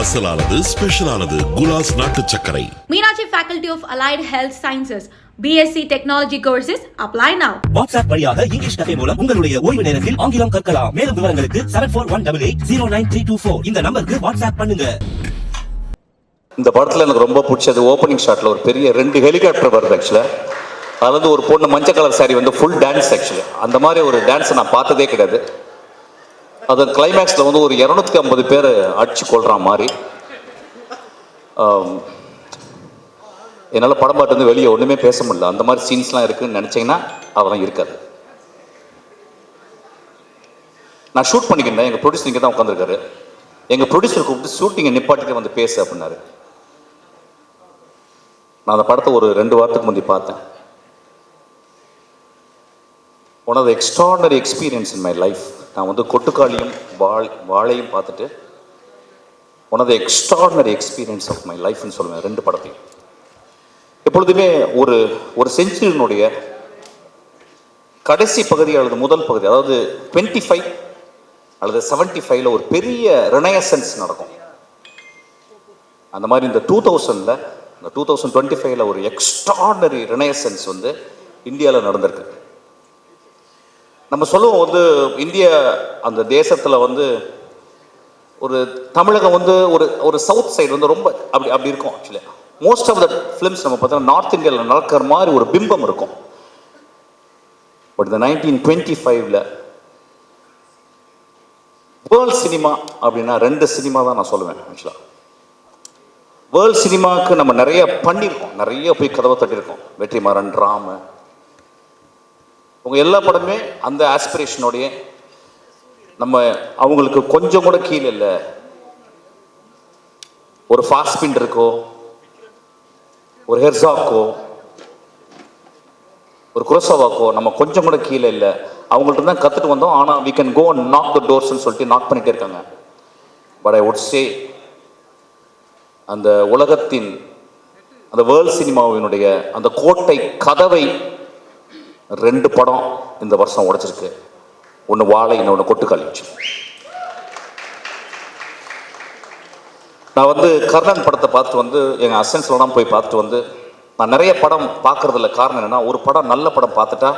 அசலானது ஸ்பெஷலானது குலாஸ் நாட்டு சர்க்கரை. Meenakshi Faculty of Allied Health Sciences, BSc Technology courses, apply now. WhatsApp வழியாக இங்கிலீஷ் கதை மூலம் உங்களுடைய ஓய்வு நேரத்தில் ஆங்கிலம் கற்கலாம். மேலும் விவரங்களுக்கு seven four one double eight zero nine three two four இந்த நம்பருக்கு வாட்ஸ்அப் பண்ணுங்க. இந்த படத்தில் எனக்கு ரொம்ப பிடிச்சது ஓப்பனிங் ஷாட்டில் ஒரு பெரிய ரெண்டு ஹெலிகாப்டர் வருது ஆக்சுவலாக அது வந்து ஒரு பொண்ணு மஞ்சள் கலர் saree வந்து ஃபுல் டான்ஸ் ஆக்சுவலி அந்த மாதிரி ஒரு டான்ஸை நான் பார்த்ததே கிடையாது. அதன் கிளைமேக்ஸில் வந்து ஒரு இரநூத்தி ஐம்பது பேர் அடிச்சு கொள்கிற மாதிரி. என்னால் படம் பாட்டு வந்து வெளியே ஒன்றுமே பேச முடியல. அந்த மாதிரி சீன்ஸ்லாம் இருக்குன்னு நினச்சிங்கன்னா அதெல்லாம் இருக்காது. நான் ஷூட் பண்ணிக்கிட்டேன். எங்கள் ப்ரொடியூசர் இங்கே தான் உட்காந்துருக்காரு எங்கள் ப்ரொடியூசர் கூப்பிட்டு ஷூட்டிங்கை நிப்பாட்டிட்டு வந்து பேசு அப்படின்னாரு. நான் அந்த படத்தை ஒரு ரெண்டு வாரத்துக்கு முந்தி பார்த்தேன். One of the extraordinary experience in my life நான் வந்து கொட்டுக்காளியும் வாழ் வாழையும் பார்த்துட்டு one of the extraordinary experience of my லைஃப்னு சொல்லுவேன் ரெண்டு படத்தையும். எப்பொழுதுமே ஒரு ஒரு செஞ்சுரியினுடைய கடைசி பகுதி அல்லது முதல் பகுதி அதாவது டுவெண்ட்டி ஃபைவ் அல்லது செவன்ட்டி ஃபைவ்ல ஒரு பெரிய ரினயசன்ஸ் நடக்கும். அந்த மாதிரி இந்த டூ தௌசண்டில் இந்த டூ தௌசண்ட் டுவெண்ட்டி ஃபைவ்ல ஒரு எக்ஸ்ட்ராடனரி ரினயசன்ஸ் வந்து இந்தியாவில் நடந்திருக்கு. நம்ம சொல்லுவோம் வந்து இந்திய அந்த தேசத்தில் வந்து ஒரு தமிழகம் வந்து ஒரு ஒரு சவுத் சைடு வந்து ரொம்ப அப்படி அப்படி இருக்கும் actually most of the films நம்ம பார்த்தோம்னா நார்த் இந்தியாவில் நடக்கிற மாதிரி ஒரு பிம்பம் இருக்கும். பட் இந்த நைன்டீன் டுவெண்ட்டி ஃபைவ்ல வேர்ல்ட் சினிமா அப்படின்னா ரெண்டு சினிமா தான் நான் சொல்லுவேன் ஆக்சுவலாக வேர்ல்ட் சினிமாவுக்கு நம்ம நிறைய பண்ணியிருக்கோம் நிறைய போய் கதவை தட்டியிருக்கோம் வெற்றிமாறன் ராம உங்கள் எல்லா படமே அந்த ஆஸ்பிரேஷனோடைய நம்ம அவங்களுக்கு கொஞ்சம் கூட கீழே இல்லை. ஒரு ஃபாஸ்பின் இருக்கோ ஒரு ஹெர்சாக்கோ ஒரு குரோசோவாக்கோ நம்ம கொஞ்சம் கூட கீழே இல்லை. அவங்கள்ட்ட தான் கற்றுட்டு வந்தோம். ஆனால் we can go and knock the டோர்ஸ்னு சொல்லிட்டு நாக் பண்ணிகிட்டே இருக்காங்க. பட் ஐ would சே அந்த உலகத்தின் அந்த வேர்ல்ட் சினிமாவினுடைய அந்த கோட்டை கதவை ரெண்டு படம் இந்த வருஷம் உடைச்சிருக்கு. ஒன்று வாழை இன்னொன்று கொட்டுக்காளி நான் வந்து கர்ணன் படத்தை பார்த்துட்டு வந்து எங்கள் அசன்ஸ்லாம் போய் பார்த்துட்டு வந்து நான் நிறைய படம் பார்க்குறதுல காரணம் என்னென்னா ஒரு படம் நல்ல படம் பார்த்துட்டா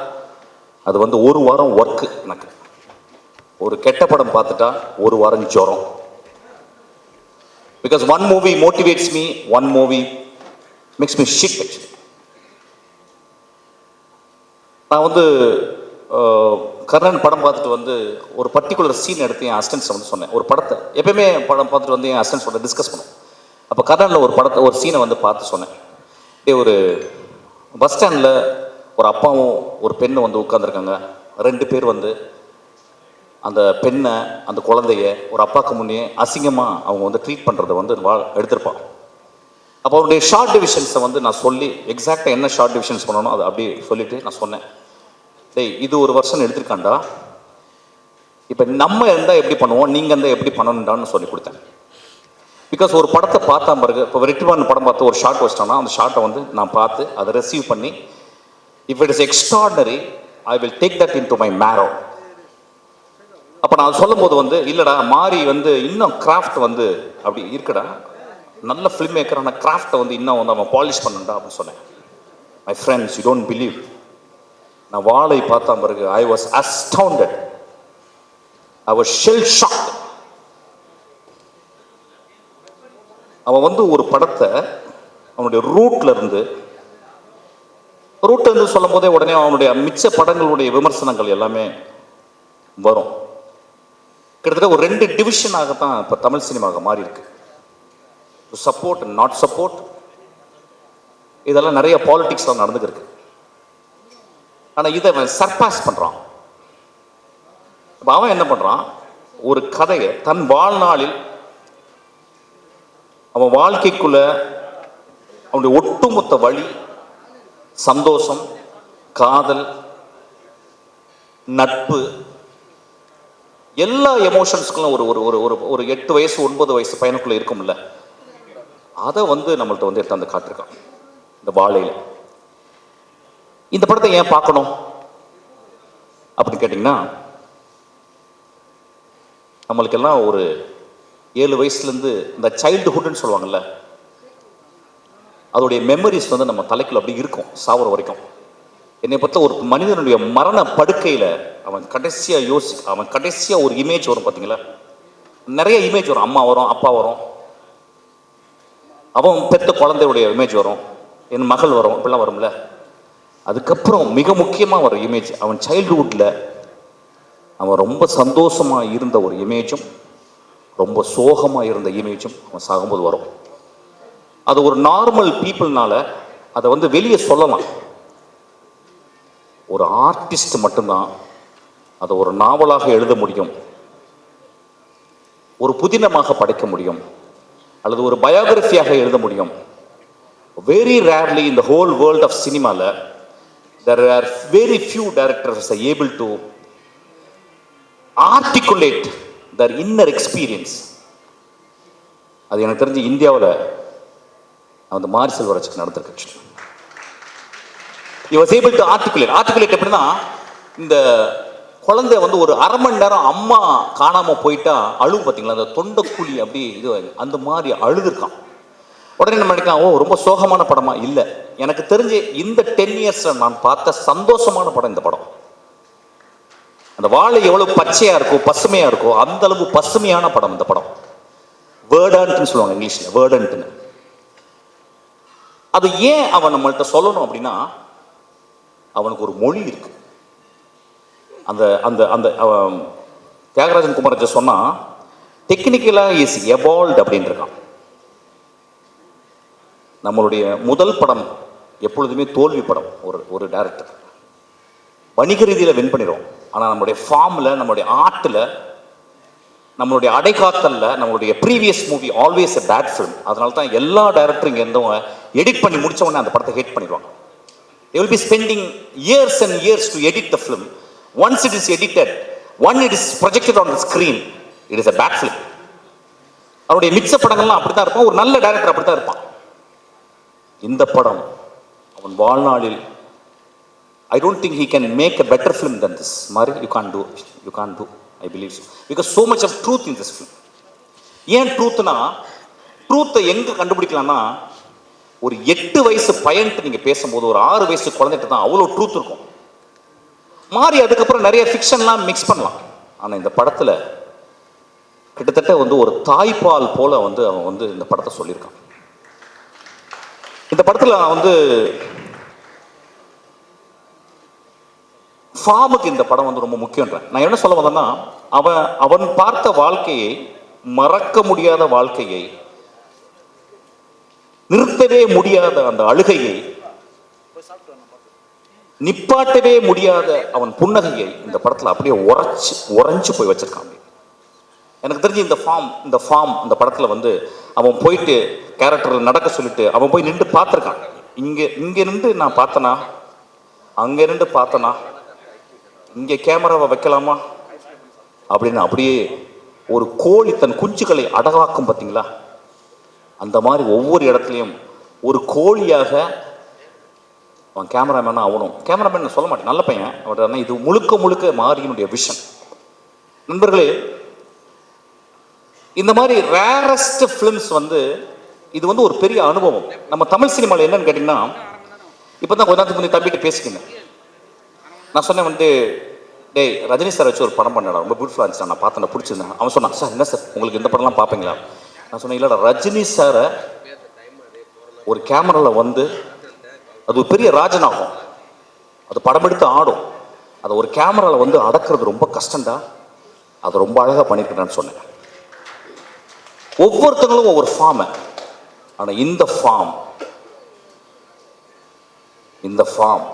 அது வந்து ஒரு வாரம் ஒர்க்கு எனக்கு. ஒரு கெட்ட படம் பார்த்துட்டா ஒரு வாரம் ஜுரம். Because one movie motivates me one movie makes me shit actually நான் வந்து கர்ணன் படம் பார்த்துட்டு வந்து ஒரு பர்டிகுலர் சீன் எடுத்து என் அசிஸ்டன்ஸ் வந்து சொன்னேன். ஒரு படத்தை. எப்பயுமே படம் பார்த்துட்டு வந்து என் அசிஸ்டன்ஸோட டிஸ்கஸ் பண்ணுவோம். அப்போ கர்ணனில் ஒரு படத்தை ஒரு சீனை வந்து பார்த்து சொன்னேன். இதே ஒரு பஸ் ஸ்டாண்டில் ஒரு அப்பாவும் ஒரு பெண்ணும் வந்து உட்காந்துருக்காங்க ரெண்டு பேர் வந்து அந்த பெண்ணை அந்த குழந்தைய ஒரு அப்பாவுக்கு முன்னே அசிங்கமாக அவங்க வந்து ட்ரீட் பண்ணுறதை வந்து வா எடுத்திருப்பான் அப்போ அவருடைய ஷார்ட் டிவிஷன்ஸை வந்து நான் சொல்லி எக்ஸாக்டாக என்ன ஷார்ட் டிவிஷன்ஸ் பண்ணணும் அதை அப்படி சொல்லிட்டு நான் சொன்னேன். டேய் இது ஒரு வருஷம் எடுத்திருக்காண்டா இப்போ நம்ம இருந்தால் எப்படி பண்ணுவோம்? நீங்கள் இருந்தால் எப்படி பண்ணணும்டான்னு சொல்லி கொடுத்தேன். பிகாஸ் ஒரு படத்தை பார்த்தா பிறகு இப்போ ரிட்டுவான் படம் பார்த்து ஒரு ஷார்ட் வச்சிட்டோம்னா அந்த ஷார்ட்டை வந்து நான் பார்த்து அதை ரிசீவ் பண்ணி if it is extraordinary I will take that into my marrow அப்போ நான் சொல்லும்போது வந்து இல்லைடா மாறி வந்து இன்னும் கிராஃப்ட் வந்து அப்படி இருக்குடா. நல்ல ஃபிலிம் மேக்கரான கிராஃப்டை வந்து இன்னும் வந்து அவன் பாலிஷ் பண்ணுண்டா அப்படின்னு சொன்னேன். My friends you don't believe நான் வாளை பார்த்தா பிறகு I was astounded I was shell shocked அவன் வந்து ஒரு படத்தை அவனுடைய ரூட்ல இருந்து ரூட்ல இருந்து சொல்லும் போதே உடனே அவனுடைய மிச்ச படங்களுடைய விமர்சனங்கள் எல்லாமே வரும். கிட்டத்தட்ட ஒரு ரெண்டு டிவிஷனாக தான் இப்போ தமிழ் சினிமாவாக மாறி இருக்கு சப்போர்ட் நாட் சப்போர்ட் இதெல்லாம் நிறைய பாலிட்டிக்ஸ்லாம் நடந்துக்கிருக்கு. ஆனால் இதை அவன் சர்பாஸ் பண்ணுறான் இப்போ அவன் என்ன பண்ணுறான் ஒரு கதையை தன் வாழ்நாளில் அவன் வாழ்க்கைக்குள்ள அவனுடைய ஒட்டுமொத்த வழி சந்தோஷம் காதல் நட்பு எல்லா எமோஷன்ஸ்க்குள்ளும் ஒரு ஒரு ஒரு ஒரு ஒரு எட்டு வயசு ஒன்பது வயசு பையனுக்குள்ளே இருக்கும்ல. அதை வந்து நம்மள்ட்ட வந்து எடுத்து வந்து காட்டிருக்கான். இந்த வாழையில். இந்த படத்தை ஏன் பார்க்கணும்? அப்படின்னு கேட்டிங்கன்னா நம்மளுக்கெல்லாம் ஒரு ஏழு வயசுலேருந்து இந்த சைல்டுஹுட்னு சொல்லுவாங்கல்ல அதோடைய மெமரிஸ் வந்து நம்ம தலைக்குள்ள அப்படி இருக்கும் சாவர வரைக்கும். என்னை பொறுத்த ஒரு மனிதனுடைய மரண படுக்கையில் அவன் கடைசியாக யோசி அவன் கடைசியாக ஒரு இமேஜ் வரும் பார்த்தீங்களா நிறைய இமேஜ் வரும். அம்மா வரும் அப்பா வரும். அவன் பெத்த குழந்தையுடைய இமேஜ் வரும். என் மகள் வரும் இப்படிலாம் வரும்ல. அதுக்கப்புறம் மிக முக்கியமாக வர இமேஜ் அவன் சைல்டுஹுட்டில் அவன் ரொம்ப சந்தோஷமாக இருந்த ஒரு இமேஜும் ரொம்ப சோகமாக இருந்த இமேஜும் அவன் சாகும்போது வரும். அது ஒரு நார்மல் பீப்புள்னால அதை வந்து வெளியே சொல்லலாம். ஒரு ஆர்டிஸ்ட் மட்டும்தான் அதை ஒரு நாவலாக எழுத முடியும். ஒரு புதினமாக படைக்க முடியும். அல்லது ஒரு பயோகிராஃபியாக எழுத முடியும். வெரி ரேர்லி இந்த ஹோல் வேர்ல்ட் ஆஃப் சினிமாவில் there are very few directors able to articulate their inner experience அது எனக்கு தெரிஞ்சு இந்தியாவில் அந்த மாரி செல்வராஜுக்கு நடந்திருக்கு was able to articulate articulate எப்படின்னா இந்த குழந்தை வந்து ஒரு அரை மணி நேரம் அம்மா காணாமல் போயிட்டா அழுவும் பார்த்தீங்களா அந்த தொண்டைக்கூலி அப்படி இது அந்த மாதிரி அழுதுருக்கான். உடனே நம்ம நினைக்கலாம் ஓ ரொம்ப சோகமான படமா? இல்லை. எனக்கு தெரிஞ்சு இந்த டென் இயர்ஸில் நான் பார்த்த சந்தோஷமான படம் இந்த படம். அந்த வாழை எவ்வளவு பச்சையா இருக்கோ பசுமையா இருக்கோ அந்த அளவு பசுமையான படம் இந்த படம். வேர்டன்ட்னு சொல்லுவாங்க இங்கிலீஷ்ல வேர்டன்ட்னு அது ஏன் அவன் நம்மள்கிட்ட சொல்லணும் அப்படின்னா அவனுக்கு ஒரு மொழி இருக்கு. அந்த அந்த அந்த தியாகராஜன் குமாரஜ சொன்னா டெக்னிக்கலாக இஸ் எவால்வ்ட் அப்படின்னு இருக்கான். நம்மளுடைய முதல் படம் எப்பொழுதுமே தோல்வி படம் ஒரு ஒரு டேரக்டர் வணிக ரீதியில் வின் பண்ணிடுவோம் ஆனால் நம்மளுடைய ஃபார்மில் நம்மளுடைய ஆர்ட்டில் நம்மளுடைய அடைகாத்தலில் நம்மளுடைய previous movie always a bad film அதனால தான் எல்லா டேரக்டரும் இங்கே இருந்தவங்க எடிட் பண்ணி முடித்த உடனே அந்த படத்தை ஹேட் பண்ணிடுவாங்க. They will be spending years and years to edit the film. Once it is edited one it is projected on the screen it is a bad film. அவருடைய மிச்ச படங்கள்லாம் அப்படித்தான் இருப்பான் ஒரு நல்ல டேரக்டர் அப்படி தான் இருப்பான். இந்த படம் அவன் வாழ்நாளில் I don't think he can make a better film than this மாதிரி you can do you can do I believe because so much of truth in this film ஏன் ட்ரூத்னா ட்ரூத்தை எங்கே கண்டுபிடிக்கலாம்னா ஒரு எட்டு வயசு பையன்ட்டு நீங்கள் பேசும்போது ஒரு ஆறு வயசு குழந்தைகிட்ட தான் அவ்வளோ ட்ரூத் இருக்கும். மாறி அதுக்கப்புறம் நிறைய ஃபிக்ஷன்லாம் மிக்ஸ் பண்ணலாம். ஆனால் இந்த படத்தில் கிட்டத்தட்ட வந்து ஒரு தாய்ப்பால் போல வந்து அவன் வந்து இந்த படத்தை சொல்லியிருக்கான். இந்த படத்தில் நான் வந்து ஃபார்முக்கு இந்த படம் வந்து ரொம்ப முக்கியன்றேன் நான் என்ன சொல்ல வந்தேன்னா அவன் அவன் பார்த்த வாழ்க்கையை மறக்க முடியாத வாழ்க்கையை நிறுத்தவே முடியாத அந்த அழுகையை நிப்பாட்டவே முடியாத அவன் புன்னகையை இந்த படத்துல அப்படியே உரைச்சு உறைஞ்சு போய் வச்சிருக்கான். எனக்கு தெரிஞ்சு இந்த ஃபார்ம் இந்த ஃபார்ம் இந்த படத்துல வந்து அவன் போயிட்டு கேரக்டர் நடக்க சொல்லிட்டு அவன் போய் நின்று பார்த்துருக்கான். இங்கே இங்கே நின்று நான் பார்த்தனா? அங்கே நின்று பார்த்தனா? இங்கே கேமராவை வைக்கலாமா? அப்படின்னு அப்படியே ஒரு கோழி தன் குஞ்சுகளை அடகாக்கும் பார்த்தீங்களா? அந்த மாதிரி ஒவ்வொரு இடத்துலையும் ஒரு கோழியாக அவன் கேமராமேனாக ஆகணும். கேமராமேன் நான் சொல்ல மாட்டேன். நல்ல பையன். அவன் ஆனா இது முழுக்க முழுக்க மாறியினுடைய விஷன் நண்பர்களே இந்த மாதிரி ரேரஸ்ட் ஃபிலிம்ஸ் வந்து இது வந்து ஒரு பெரிய அனுபவம். நம்ம தமிழ் சினிமாவில் என்னன்னு கேட்டிங்கன்னா இப்போ தான் கொஞ்ச நேரத்துக்கு முன்னாடி தம்பிட்டு பேசிக்கங்க நான் சொன்னேன் வந்து டேய் ரஜினி சார் வச்சு ஒரு படம் பண்ணடா ரொம்ப பியூட்டிஃபுல்லாக இருந்துச்சு நான் பார்த்தேன் நான் பிடிச்சிருந்தேன். அவன் சொன்னான் சார் என்ன சார் உங்களுக்கு இந்த படம்லாம் பார்ப்பீங்களா? நான் சொன்னேன் இல்லைடா ரஜினி சாரை ஒரு கேமராவில் வந்து அது ஒரு பெரிய ராஜனாகும். அது படம் எடுத்து ஆடும். அதை ஒரு கேமராவில் வந்து அடக்கிறது ரொம்ப கஷ்டம்டா. அதை ரொம்ப அழகாக பண்ணியிருக்கிறேன்னு சொன்னேன். ஒவ்வொருத்தங்களும் ஒவ்வொரு ஃபார்ம் ஆனால் இந்த ஃபார்ம் இந்த ஃபார்ம்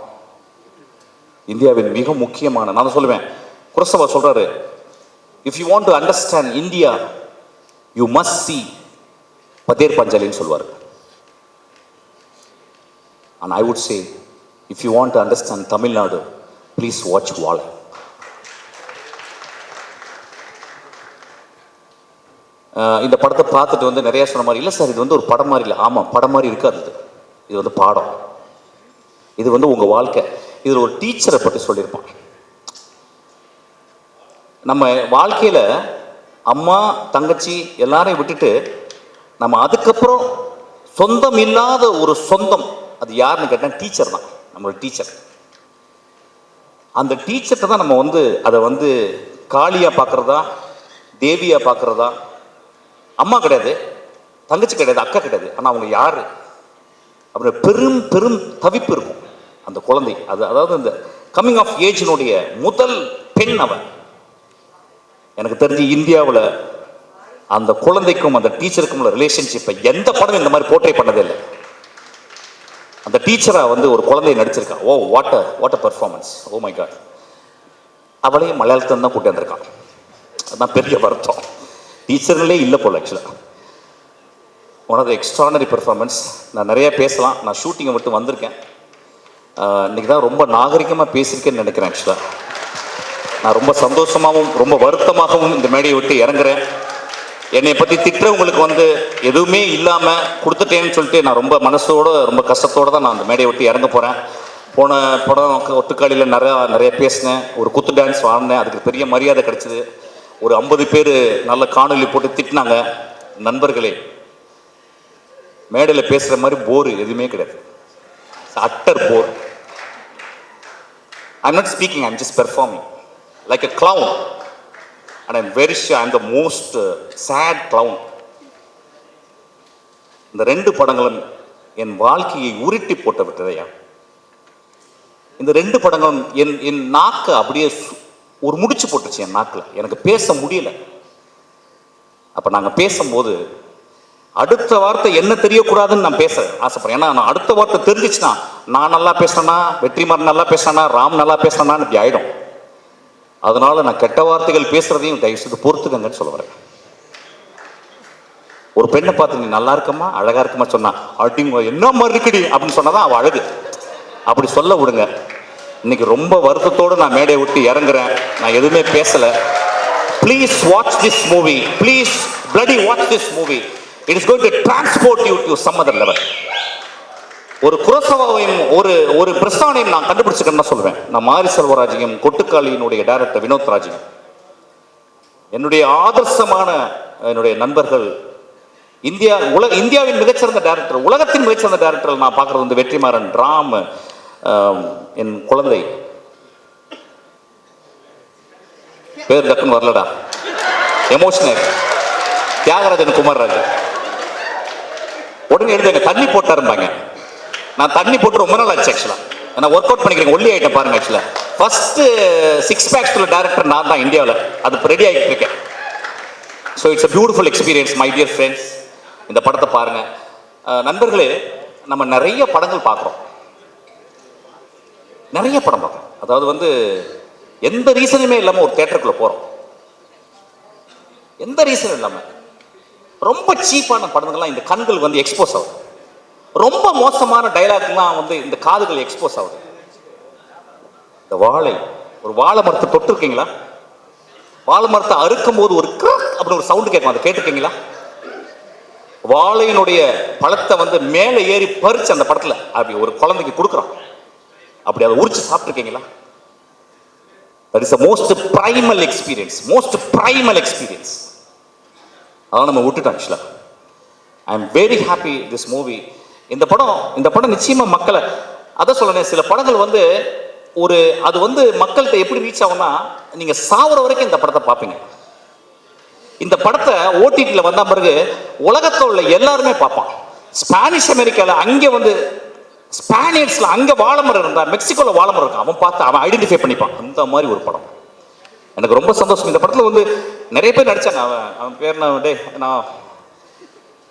இந்தியாவின் மிக முக்கியமான நான் சொல்லுவேன் குரசவா சொல்றாரு if you want to understand India you must see Pather பஞ்சாலின்னு சொல்லுவார். And I would say if you want to understand Tamil Nadu please watch Vaazhai இந்த படத்தை பார்த்துட்டு வந்து நிறையா சொன்ன மாதிரி இல்லை சார் இது வந்து ஒரு படம் மாதிரி இல்லை. ஆமாம் படம் மாதிரி இருக்காது இது. இது வந்து பாடம். இது வந்து உங்கள் வாழ்க்கை. இதில் ஒரு டீச்சரை பற்றி சொல்லியிருப்பான். நம்ம வாழ்க்கையில் அம்மா தங்கச்சி எல்லாரையும் விட்டுட்டு நம்ம அதுக்கப்புறம் சொந்தம் இல்லாத ஒரு சொந்தம் அது யாருன்னு கேட்டால் டீச்சர் தான். நம்மளோட டீச்சர் அந்த டீச்சர்கிட்ட தான் நம்ம வந்து அதை வந்து காளியாக பார்க்குறதா தேவியாக பார்க்குறதா அம்மா கிடையாது தங்கச்சி கிடையாது அக்கா கிடையாது. ஆனால் அவங்க யார்? அப்படி பெரும் பெரும் தவிப்பு இருக்கும். அந்த குழந்தை. அது அதாவது இந்த கம்மிங் ஆஃப் ஏஜினுடைய முதல் பெண் அவன். எனக்கு தெரிஞ்சு இந்தியாவில் அந்த குழந்தைக்கும் அந்த டீச்சருக்கும் உள்ள ரிலேஷன்ஷிப்பை எந்த படம் இந்த மாதிரி போர்ட்ரே பண்ணதே இல்லை. அந்த டீச்சராக வந்து ஒரு குழந்தைய நடிச்சிருக்கா. ஓ what what a performance oh my god அவளையும் மலையாளத்தில் தான் கூட்டி வந்திருக்கான். அதுதான் பெரிய வருத்தம். டீச்சர்களே இல்லை போல் ஆக்சுவலாக one of the extraordinary performance நான் நிறையா பேசலாம். நான் ஷூட்டிங்கை மட்டும் வந்திருக்கேன். இன்றைக்கி இன்னைக்கு தான் ரொம்ப நாகரிகமாக பேசியிருக்கேன்னு நினைக்கிறேன் ஆக்சுவலாக நான் ரொம்ப சந்தோஷமாகவும் ரொம்ப வருத்தமாகவும் இந்த மேடையை விட்டு இறங்குறேன். என்னை பற்றி திட்டுறவங்களுக்கு வந்து எதுவுமே இல்லாமல் கொடுத்துட்டேன்னு சொல்லிட்டு நான் ரொம்ப மனசோட ரொம்ப கஷ்டத்தோடு தான் நான் அந்த மேடையை விட்டு இறங்க போகிறேன் போன படம் ஒட்டுக்காளியில் நிறையா நிறைய பேசினேன். ஒரு குத்து டான்ஸ் ஆடினேன் அதுக்கு பெரிய மரியாதை கிடச்சிது. ஒரு ஐம்பது பேர் நல்ல காணொலி போட்டு திட்டினாங்க. நண்பர்களே மேடையில் பேசுகிற மாதிரி போர் எதுவுமே கிடையாது. Utter bore. I'm not speaking I'm just performing like a clown and I'm very sure I'm the most sad clown இந்த ரெண்டு படங்களும் என் வாழ்க்கையை உருட்டி போட்டு விட்டதையா? இந்த ரெண்டு படங்களும் என் என் நாக்கை அப்படியே ஒரு முடிச்சு போட்டுச்சு என் நாக்கில். எனக்கு பேச முடியல. அப்போ நாங்கள் பேசும்போது அடுத்த வார்த்தை என்ன தெரியக்கூடாதுன்னு நான் பேச ஆசைப்படுறேன். ஏன்னா நான் அடுத்த வார்த்தை தெரிஞ்சிச்சுன்னா நான் நல்லா பேசுறேனா வெற்றிமாறன் நல்லா பேசுறேனா ராம் நல்லா பேசுறேனான்னு இப்படி ஆயிடும். அதனால நான் கெட்ட வார்த்தைகள் பேசுறதையும் தயவு செய்து பொறுத்துக்கங்கன்னு சொல்ல வரேன். ஒரு பெண்ணை பார்த்து நீ நல்லா இருக்கமா அழகா இருக்குமா சொன்னா அப்படிங்க என்ன மாதிரி இருக்குடி? அப்படின்னு சொன்னாதான் அவள் அழகு. அப்படி சொல்ல விடுங்க. இன்னைக்கு ரொம்ப வருத்தத்தோடு நான் மேடையை விட்டு இறங்குறேன். நான் எதுவுமே பேசலை. Please watch this movie please bloody watch this movie it is going to transport you to some other level ஒரு குரசவாவையும் ஒரு ஒரு பிரஸ்தானையும் நான் கண்டுபிடிச்சிக்கன்னு சொல்லுவேன் நான் மாரி செல்வராஜையும் கொட்டுக்காளியினுடைய டைரக்டர் வினோத் ராஜையும். என்னுடைய ஆதர்சமான என்னுடைய நண்பர்கள் இந்தியா உலக இந்தியாவின் மிகச்சிறந்த டேரக்டர் உலகத்தின் மிகச்சிறந்த டேரக்டர் நான் பார்க்குறது வந்து வெற்றிமாறன் ராம். என் குழந்தை. பேர் டக்குன்னு வரலடா. எமோஷனல் தியாகராஜன் குமார்ராஜ் உடனே எழுதி தண்ணி போட்டாருப்பாங்க நான் தண்ணி போட்டு ரொம்ப நாள் ஆச்சு ஆக்சுவலாக நான் ஒர்க் அவுட் பண்ணிக்கிறேன் ஒல்லி ஆகிட்டேன் பாருங்க ஆக்சுவலாக ஃபஸ்ட்டு சிக்ஸ் பேக்ஸ் உள்ள டேரக்டர் நான் தான் இந்தியாவில். அது இப்போ ரெடி ஆகிட்டு இருக்கேன். So it's a beautiful experience my dear friends இந்த படத்தை பாருங்கள் நண்பர்களே நம்ம நிறைய படங்கள் பார்க்குறோம். நிறைய படம் பார்க்குறோம் அதாவது வந்து எந்த ரீசனுமே இல்லாமல் ஒரு தேட்டருக்குள்ளே போகிறோம் எந்த ரீசனும் இல்லாமல் ரொம்ப சீப்பான படங்கள்லாம் இந்த கண்கள் வந்து எக்ஸ்போஸ் ஆகுது. ரொம்ப மோசமான டைலாக்லாம் வந்து இந்த காதுகள் எக்ஸ்போஸ் ஆகுது. இந்த வாழை ஒரு வாழை மரத்தை தொட்டிருக்கீங்களா? வாழை மரத்தை அறுக்கும் போது ஒரு கிராக் அப்படின்னு ஒரு சவுண்டு கேட்கும். அதை கேட்டிருக்கீங்களா? வாழையினுடைய பழத்தை வந்து மேலே ஏறி பறிச்சு அந்த படத்துல அப்படி ஒரு குழந்தைக்கு கொடுக்குறான். அப்படி அதை உரிச்சு சாப்பிட்ருக்கீங்களா that is a most primal experience most primal experience அதான் நம்ம விட்டுட்டோம் ஆக்சுவலாக I am very happy this movie இந்த படம் இந்த படம் நிச்சயமாக மக்களை அதான் சொல்லணும் சில படங்கள் வந்து ஒரு அது வந்து மக்கள்கிட்ட எப்படி ரீச் ஆகும்னா நீங்கள் சாவர வரைக்கும் இந்த படத்தை பார்ப்பீங்க. இந்த படத்தை ஓடிடியில் வந்த பிறகு உலகத்தில் உள்ள எல்லாருமே பார்ப்பான். ஸ்பானிஷ் அமெரிக்காவில் அங்கே வந்து ஸ்பானியர்ஸில் அங்கே வாழைமரம் இருந்தா மெக்சிகோவில் வாழைமரம் இருக்கும் அவன் பார்த்து அவன் ஐடென்டிஃபை பண்ணிப்பான். அந்த மாதிரி ஒரு படம். எனக்கு ரொம்ப சந்தோஷம். இந்த படத்தில் வந்து நிறைய பேர் நடிச்சாங்க. அவன் அவன் பேர் நான் டே நான்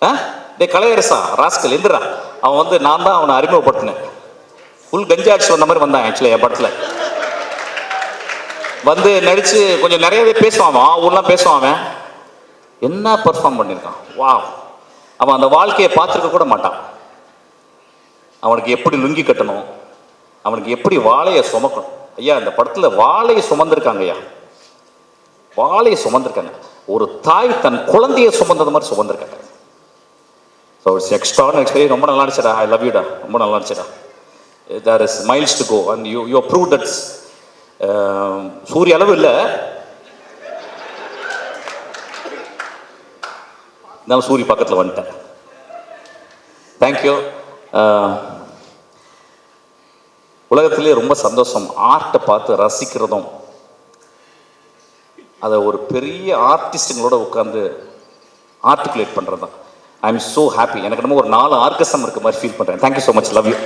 ஆ? டே கலையரசா? ராஸ்கல் எந்திரா அவன் வந்து நான் தான் அவனை அறிமுகப்படுத்தினேன். ஃபுல் கஞ்சாட்சி வந்த மாதிரி வந்தான் ஆக்சுவலி என் படத்தில். வந்து நடிச்சு கொஞ்சம் நிறையவே பேசுவான் அவன். ஆ ஊர்லாம் பேசுவான் அவன். என்ன பர்ஃபார்ம் பண்ணியிருக்கான் வா அவன் அந்த வாழ்க்கையை பார்த்துருக்க கூட மாட்டான். அவனுக்கு எப்படி லுங்கி கட்டணும்? அவனுக்கு எப்படி வாழையை சுமக்கணும்? ஐயா இந்த படத்தில் வாழையை சுமந்திருக்காங்க ஐயா வாழையை சுமந்திருக்காங்க. ஒரு தாய் தன் குழந்தையை சுமந்தது மாதிரி சுமந்திருக்காங்க. ஸோ இட்ஸ் எக்ஸ்ட்ரான் எக்ஸ்பீரியன் ரொம்ப நல்லா இருந்துச்சுடா. ஐ லவ் யூடா ரொம்ப நல்லா இருந்துச்சுடா. There is miles to go and you you prove that's சூரிய அளவு இல்லை. நான் சூரிய பக்கத்தில் வந்துட்டேன். தேங்க்யூ உலகத்திலே ரொம்ப சந்தோஷம். ஆர்ட்டை பார்த்து ரசிக்கிறதும். அதை ஒரு பெரிய ஆர்டிஸ்ட்டுங்களோட உட்காந்து ஆர்டிகுலேட் பண்ணுறது தான் ஐ எம் ஸோ ஹாப்பி எனக்கு நம்ம ஒரு நாலு ஆர்கசம் இருக்க மாதிரி ஃபீல் பண்ணுறேன் thank you so much love you